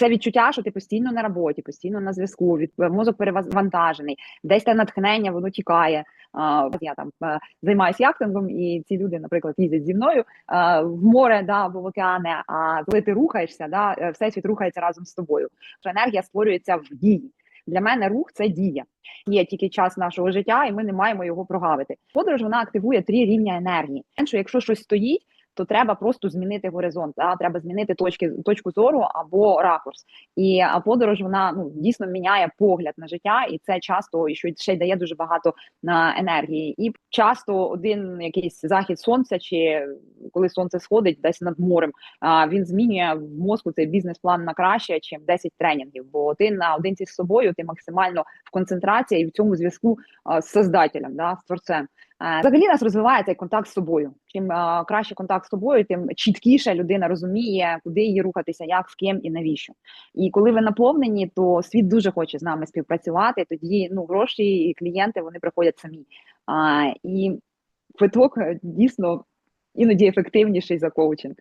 це відчуття, що ти постійно на роботі, постійно на зв'язку, від мозок перевантажений, десь те натхнення, воно тікає. А, я там е, займаюся яхтингом, і ці люди, наприклад, їздять зі мною е, в море да, або в океани. А коли ти рухаєшся, да, е, всесвіт рухається разом з тобою. Що енергія створюється в дії. Для мене рух це дія. Є тільки час нашого життя, і ми не маємо його прогавити. Подорож вона активує три рівня енергії. Що якщо щось стоїть, то треба просто змінити горизонт. Да? Треба змінити точки точку зору або ракурс. І подорож вона ну дійсно міняє погляд на життя, і це часто і що ще й дає дуже багато на енергії. І часто один якийсь захід сонця, чи коли сонце сходить десь над морем, він змінює в мозку цей бізнес-план на краще, чим 10 тренінгів. Бо ти наодинці з собою, ти максимально в концентрації і в цьому зв'язку з создателем, да, з творцем. Взагалі нас розвиває цей контакт з собою. Чим а, краще контакт з собою, тим чіткіше людина розуміє, куди її рухатися, як з ким і навіщо. І коли ви наповнені, то світ дуже хоче з нами співпрацювати. Тоді ну гроші і клієнти вони приходять самі. А, І квиток дійсно іноді ефективніший за коучинг.